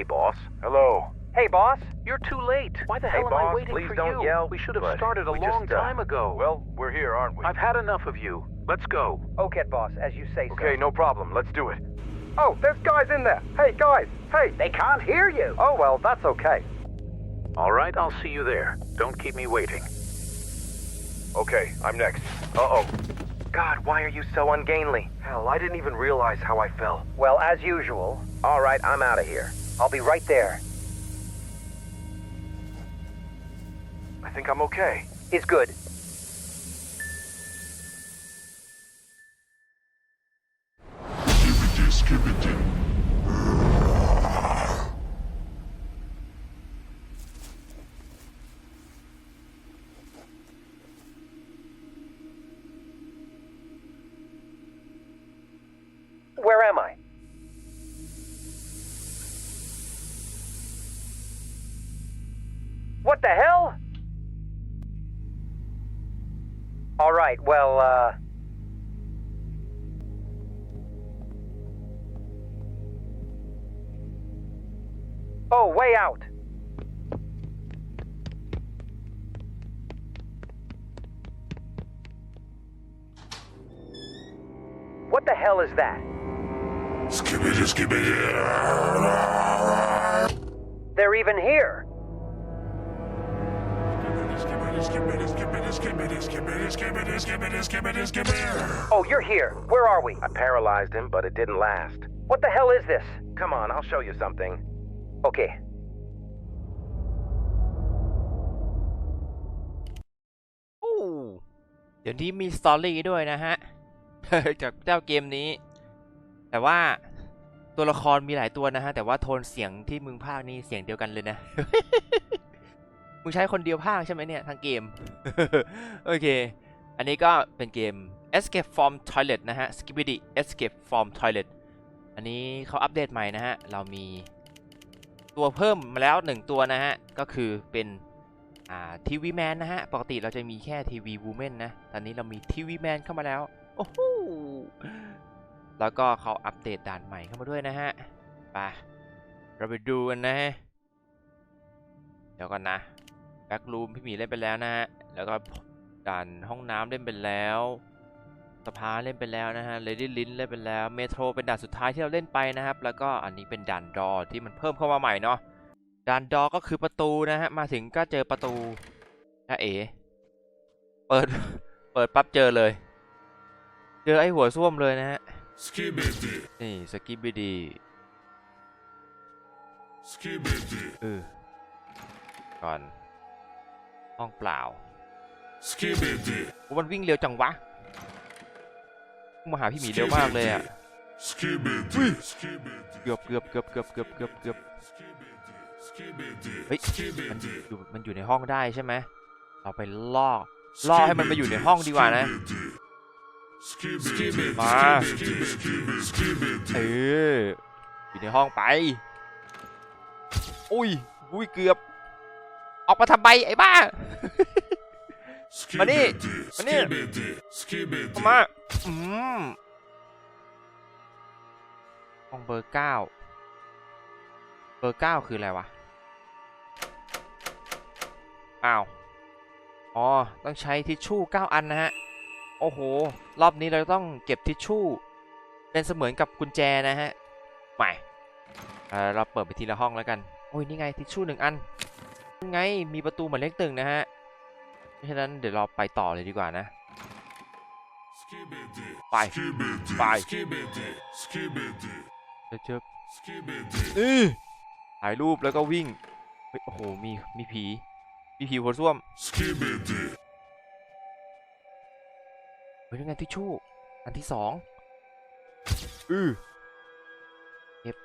Hey, boss. Hello. Hey, boss. You're too late. Why the hell Hey, am I boss, waiting please for don't you? yell, we should have started a long just, uh, time ago. Well, we're here, aren't we? I've had enough of you. Let's go. Okay, boss, as you say, Okay, no problem. Let's do it. Oh, there's guys in there. Hey, guys. Hey. They can't hear you. Oh, well, that's okay. All right, I'll see you there. Don't keep me waiting. Okay, I'm next. Uh-oh. God, why are you so ungainly? Hell, I didn't even realize how I fell. Well, as usual, All right, I'm out of here. I'll be right there. I think I'm okay. Is good. Right, well, uh. Oh, way out. What the hell is that? They're even here. Oh, you're here. Where are we? I paralyzed him, but it didn't last. What the hell is this? Come on, I'll show you something. Okay. โอ้เดี๋ยวนี้มีสตอรี่ด้วยนะฮะ จากเจ้าเกมนี้ แต่ว่าตัวละครมีหลายตัวนะฮะ แต่ว่าโทนเสียงที่มึงพากย์นี่เสียงเดียวกันเลยนะ มึงใช้คนเดียวพากย์ใช่ไหมเนี่ยทั้งเกม โอเค อันนี้ก็เป็นเกม Escape from Toilet นะฮะ Skibidi Escape from Toilet อันนี้เขาอัปเดตใหม่นะฮะ เรามีตัวเพิ่มมาแล้วหนึ่งตัวนะฮะ ก็คือเป็นทีวีแมนนะฮะ ปกติเราจะมีแค่ทีวีวูแมนนะ ตอนนี้เรามีทีวีแมนเข้ามาแล้ว โอ้โห แล้วก็เขาอัปเดตด่านใหม่เข้ามาด้วยนะฮะไปเราไปดูกันนะฮะเดี๋ยวก่อนนะ แบ็กรูมพี่หมีเล่นไปแล้วนะฮะ แล้วก็ด่านห้องน้ำเล่นไปแล้วสภาเล่นไปแล้วนะฮะเลดี้ลินเล่นไปแล้วเมโทรเป็นด่านสุดท้ายที่เราเล่นไปนะครับ แล้วก็อันนี้เป็นด่านดอที่มันเพิ่มเข้ามาใหม่เนาะด่านดอก็คือประตูนะฮะ มาถึงก็เจอประตูนะเอ๋เปิด เปิดปั๊บเจอเลย เจอไอ้หัวส้วมเลยนะฮะนี่สกิบบิดีเออก่อน ห้องเปล่าโอ้มันวิ่งเร็วจังวะมาหาพี่หมีเร็วมากเลยอะเกือบเกือบเกือบเกือบเกือบเกือบเกือบเฮ้ยมันอยู่มันอยู่ในห้องได้ใช่ไหมเราไปล่อล่อให้มันมาอยู่ในห้องดีกว่านะมาเอออยู่ในห้องไป อุ้ยอุ้ยเกือบ ออกมาทำไมไอ้บ้า มานี่มานี่เข้ามาอืมห้องเบอร์เก้าเบอร์เก้าคืออะไรวะ อ้าว อ๋อ ต้องใช้ทิชชู่เก้าอันนะฮะ โอ้โห รอบนี้เราต้องเก็บทิชชู่ เป็นเสมือนกับกุญแจนะฮะใหม่เอ่อเราเปิดไปทีละห้องแล้วกัน โอ้ย นี่ไงทิชชู่หนึ่งอันนี่ ไงมีประตูหมายเลขตึงนะฮะเพราะฉะนั้นเดี๋ยวเราไปต่อเลยดีกว่านะ ไป ไปเจอเจออื้อถ่ายรูปแล้วก็วิ่งเฮ้ยโอ้โหมีมีผีมีผีหัวส้วมเฮ้ยนี่ไงทิชชู่อันที่สองอือเก็บ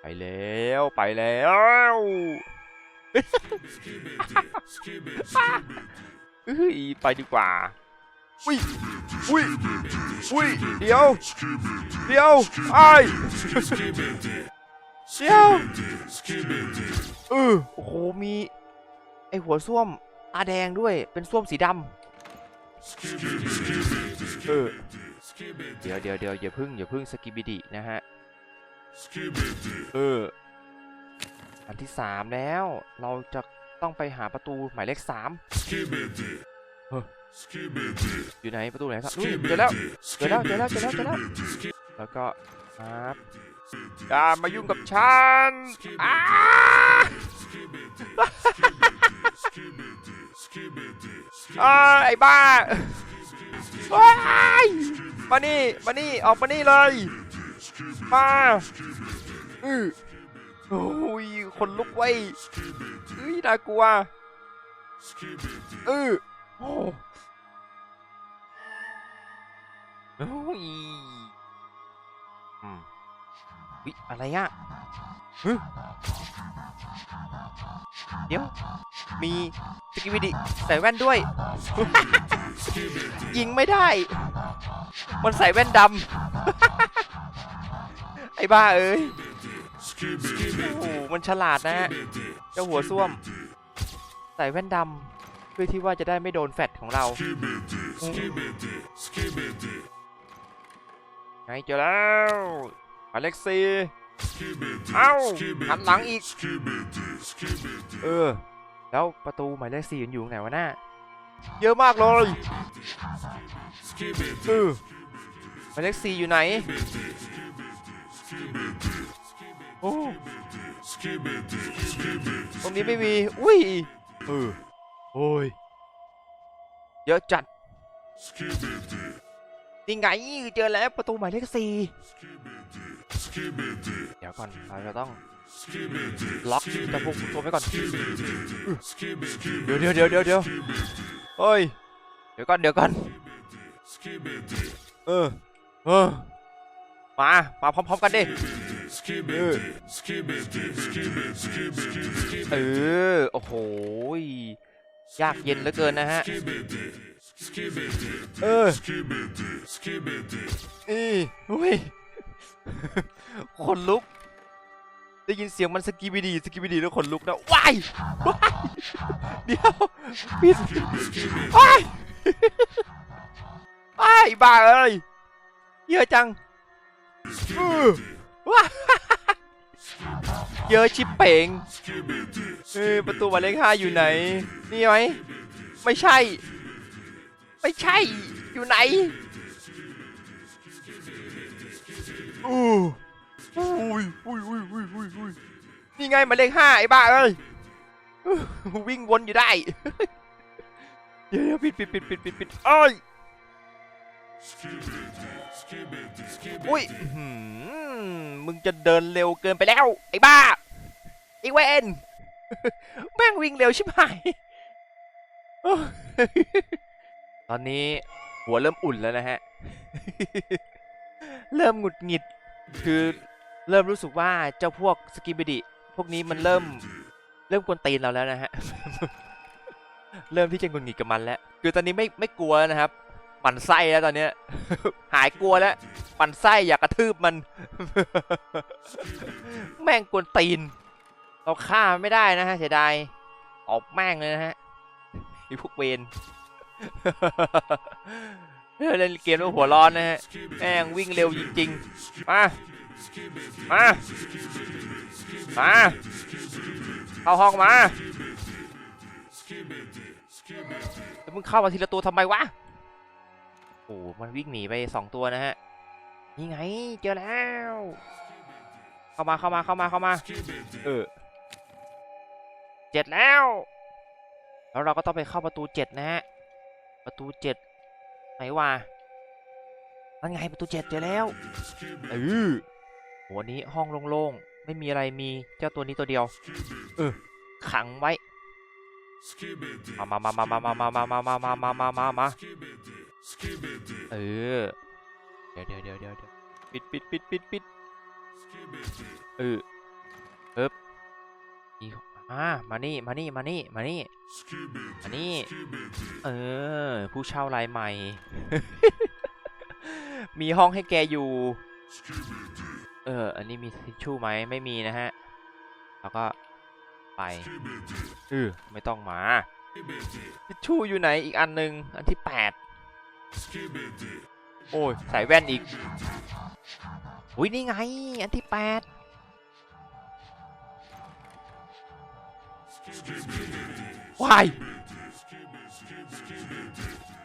ไปแล้วไปแล้ว เฮ้ยไปดีกว่าอุ้ยอุ้ยอุ้ยเดี๋ยวเดี๋ยวไอ้เดี๋ยวเออโอ้โหมีไอหัวส้วมตาแดงด้วยเป็นส้วมสีดำเออเดี๋ยวเดี๋ยวเดี๋ยวอย่าพึ่งอย่าพึ่งสกิบิดินะฮะเออ อันที่สามแล้ว เราจะต้องไปหาประตูหมายเลขสามเฮ้ยอยู่ไหนประตูไหนครับนู่นเจอแล้วเจอแล้วเจอแล้วเจอแล้วเจอแล้วแล้วก็ครับอย่ามายุ่งกับฉันอ้าอ้าไอ้บ้าว้ายมานี่ มานี่ ออกมานี่เลย มาอือ โอ้ยคนลุกไว้เฮ้ยน่ากลัวอือโอ้โอ้ยอืมวิอะไรอะเดี๋ยว มีสกิวิดิใส่แว่นด้วย ยิงไม่ได้ มันใส่แว่นดำ ไอ้บ้าเอ้ย โอ้โหมันฉลาดนะฮะเจ้าหัวส้วม ใส่แว่นดำเพื่อที่ว่าจะได้ไม่โดนแฟดของเราไงเจอแล้วอเล็กซีเอ้าหันหลังอีก เออ แล้วประตูหมายเลขสี่มันอยู่ตรงไหนวะหน้า เยอะมากเลยเออหมายเลขสี่อยู่ไหน โอ้ตรงนี้ไม่มีอุ้ยเออโอ้ยเยอะจัดนี่ไงเจอแล้วประตูหมายเลขสี่เดี๋ยวก่อนเราจะต้องล็อกจะพวกตัวไว้ก่อนเดี๋ยวเดี๋ยวเดี๋ยวเดี๋ยวเดี๋ยวเฮ้ยเดี๋ยวก่อนเดี๋ยวก่อนเออเออมามาพร้อมๆกันดิ เออเออ โอ้โหยยากเย็นเหลือเกินนะฮะ เอออีอุ้ยคนลุก ได้ยินเสียงมันสกีบีดีสกีบีดีแล้วขนลุกนะว้ายว้ายเดี๋ยวปิดว้ายว้ายบ้าเอ้ยเยอะจังอื้อว้าย เยอะชิบเป่งเออประตูหมายเลขห้าอยู่ไหน นี่ไหมไม่ใช่ ไม่ใช่ อยู่ไหน อู้อุ้ยอุ้ยอุ้ยอุ้ยอุ้ยอุ้ยนี่ไงหมายเลขห้าไอ้บ้าเอ้ยอู้วิ่งวนอยู่ได้เดี๋ยวเดี๋ยวปิดปิดปิดปิดปิดปิดเอ้ยอุ้ยอื้อหือ มึงจะเดินเร็วเกินไปแล้ว ไอ้บ้าไอ้เวนแม่งวิ่งเร็วชิบหายตอนนี้หัวเริ่มอุ่นแล้วนะฮะ เริ่มหงุดหงิด คือเริ่มรู้สึกว่าเจ้าพวกสกิบิดิพวกนี้มันเริ่มเริ่มกวนตีนเราแล้วนะฮะ เริ่มที่จะหงุดหงิดกับมันแล้ว คือตอนนี้ไม่ไม่กลัวนะครับ หมันไส้แล้วตอนเนี้ย หายกลัวแล้ว มันไส้อยากกระทืบมัน แม่งกวนตีน เราฆ่าไม่ได้นะฮะเสียดายออกแม่งเลยนะฮะไอพวกเวนเล่นเกมแล้วหัวร้อนนะฮะแม่งวิ่งเร็วจริงๆ มา มา มา เข้าห้องมาแล้วมึงเข้ามาทีละตัวทำไมวะ โอ้ มันวิ่งหนีไปสองตัวนะฮะ นี่ไง เจอแล้ว เข้ามาเข้ามาเข้ามาเข้ามาเออเจ็ดแล้ว แล้วเราก็ต้องไปเข้าประตูเจ็ดนะฮะ ประตูเจ็ดไหนวะนั่นไงประตูเจ็ดเจอแล้วเออวันนี้ห้องโล่งๆ ไม่มีอะไรมีเจ้าตัวนี้ตัวเดียว เออ ขังไว้ มามามามามามามามามามามามามามาเออ เดี๋ยวเดี๋ยวเดี๋ยวเดี๋ยวปิดปิดปิดปิดปิดเออเอ๊บอีอ่ามานี่มานี่มานี่มานี่มานี่เออ ผู้เช่ารายใหม่ มีห้องให้แกอยู่ เออ อันนี้มีทิชชู่ไหมไม่มีนะฮะ แล้วก็ไปเออไม่ต้องมาทิชชู่อยู่ไหนอีกอันหนึ่งอันที่แปด โอ้ยใส่แว่นอีกอุ้ยนี่ไง อันที่แปดวาย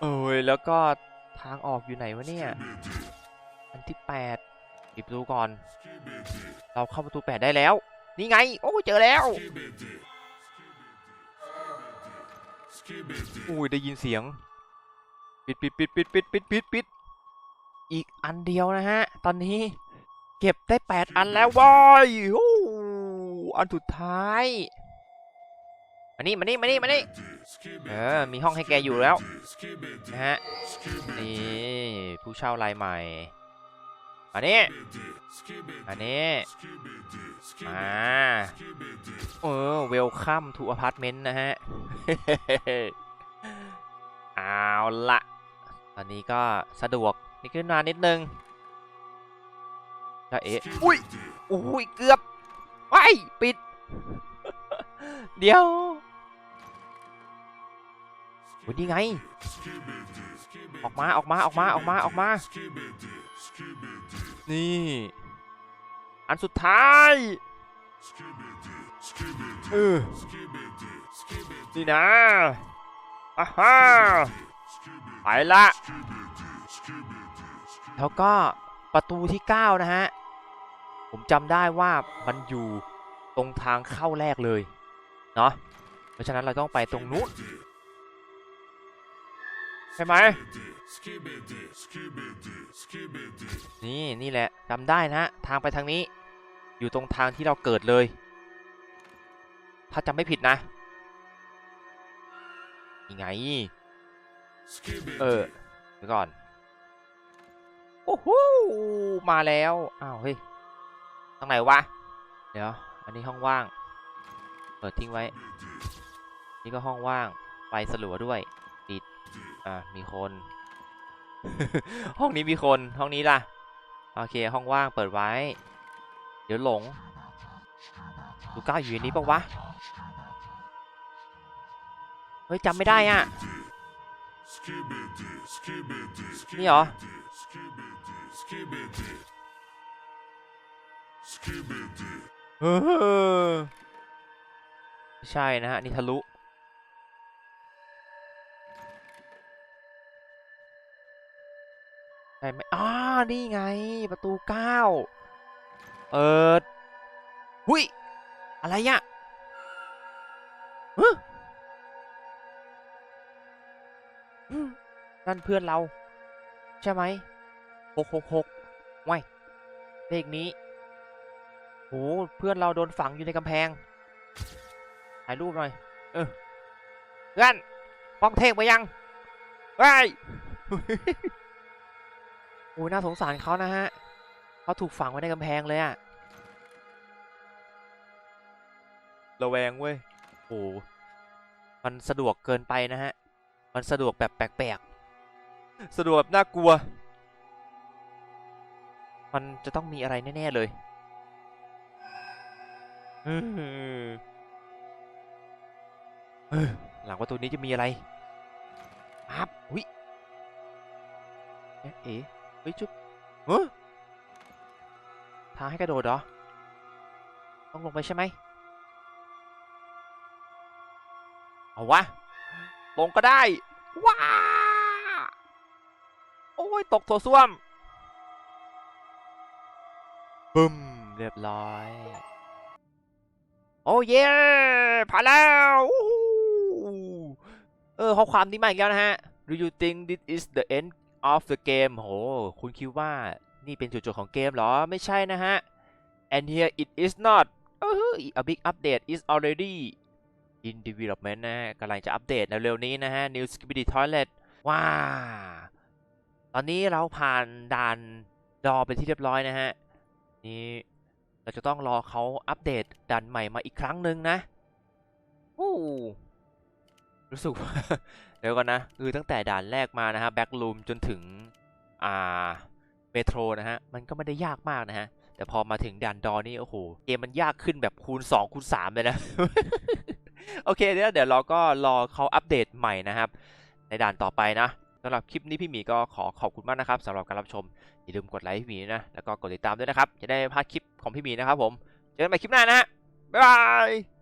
เอ้ยแล้วก็ทางออกอยู่ไหนวะเนี่ย อันที่แปดปิดประตูก่อน เราเข้าประตูแปดได้แล้ว นี่ไง โอ้เจอแล้วอุ้ยได้ยินเสียง ปิดปิดปิดปิดปิดปิดปิดปิด อีกอันเดียวนะฮะ ตอนนี้เก็บได้แปดอันแล้วว้ายอันสุดท้ายมานี่มานี่มานี่มานี่เออ มีห้องให้แกอยู่แล้วนะฮะ นี่ ผู้เช่ารายใหม่มานี่มานี่มาเออเวลคัมทูอพาร์ตเมนต์นะฮะ เอาละตอนนี้ก็สะดวก นี่ขึ้นมานิดนึงจะเอ๊ะอุ้ยอุ้ยเกือบไว้ปิด เดี๋ยววันนี้ไง ออกมาออกมาออกมาออกมาออกมา นี่ อันสุดท้ายเออนี่นะอ่าฮะไปละ แล้วก็ประตูที่ 9 นะฮะ ผมจำได้ว่ามันอยู่ตรงทางเข้าแรกเลย เนาะเพราะฉะนั้นเราต้องไปตรงนู้นใช่ไหมนี่นี่แหละจำได้นะฮะ ทางไปทางนี้ อยู่ตรงทางที่เราเกิดเลย ถ้าจำไม่ผิดนะยังไง เออเดี๋ยวก่อน อ้โหมาแล้วอ้าวเฮ้ยทางไหนวะเดี๋ยวอันนี้ห้องว่าง เปิดทิ้งไว้ นี่ก็ห้องว่างไฟสลัวด้วยปิดอะมีคน ห้องนี้มีคนห้องนี้ล่ะโอเคห้องว่างเปิดไว้ เดี๋ยวหลงลูก้าอยู่ในนี้ปะวะเฮ้ยจำไม่ได้อะ นี่เหรอเออไม่ใช่นะฮะ นี่ทะลุ ใช่ไหมอ่านี่ไง ประตูเก้าเปิดหุยอะไรอะฮะ นั่นเพื่อนเรา ใช่ไหมหกหกหกไว้ยเลขนี้โหเพื่อนเราโดนฝังอยู่ในกำแพง ถ่ายรูปหน่อย เออเพื่อนป้องเทงไปยังไ้ยโอ้ยน่าสงสารเขานะฮะเขาถูกฝังไว้ในกำแพงเลยอะระแวงเว้ยโอ้มันสะดวกเกินไปนะฮะ มันสะดวกแบบแปลกๆ สะดวกแบบน่ากลัว มันจะต้องมีอะไรแน่ ๆ เลยอืมเออหลังประตูนี้จะมีอะไรอับอุ้ยเอ๊ะเอ๊ะเฮ้ยจุ๊บเฮ้ยทางให้กระโดดเหรอ ต้องลงไปใช่ไหมเอาวะ ลงก็ได้ ว้า โอ้ย ตกโถส้วมบึ้ม เรียบร้อย โอ้เย่ผ่านแล้วอู้หูเออข้อความนี้มาอีกแล้วนะฮะ Do you think this is the end of the game โห คุณคิดว่านี่เป็นจุดจบของเกมเหรอ ไม่ใช่นะฮะ and here it is not เออ a big update is already in development นะฮะกำลังจะอัปเดตเร็วๆนี้นะฮะ New Skibidi Toilet ว้า ตอนนี้เราผ่านด่านดอเป็นที่เรียบร้อยนะฮะ นี่เราจะต้องรอเขาอัปเดตด่านใหม่มาอีกครั้งหนึ่งนะโอ้รู้สึกเดี๋ยวก่อนนะ คือตั้งแต่ด่านแรกมานะฮะแบ็กลูมจนถึง อ่าเมโทรนะฮะ มันก็ไม่ได้ยากมากนะฮะ แต่พอมาถึงด่านดอนี่ โอ้โห เกมมันยากขึ้นแบบคูณ 2 คูณ 3 เลยนะ โอเคเดี๋ยวเดี๋ยวเราก็รอเขาอัปเดตใหม่นะครับ ในด่านต่อไปนะสำหรับคลิปนี้พี่หมีก็ขอขอบคุณมากนะครับสำหรับการรับชม อย่าลืมกดไลค์พี่หมีนะ แล้วก็กดติดตามด้วยนะครับ จะได้ไม่พลาดคลิปของพี่หมีนะครับผม เจอกันใหม่คลิปหน้านะฮะบ๊ายบาย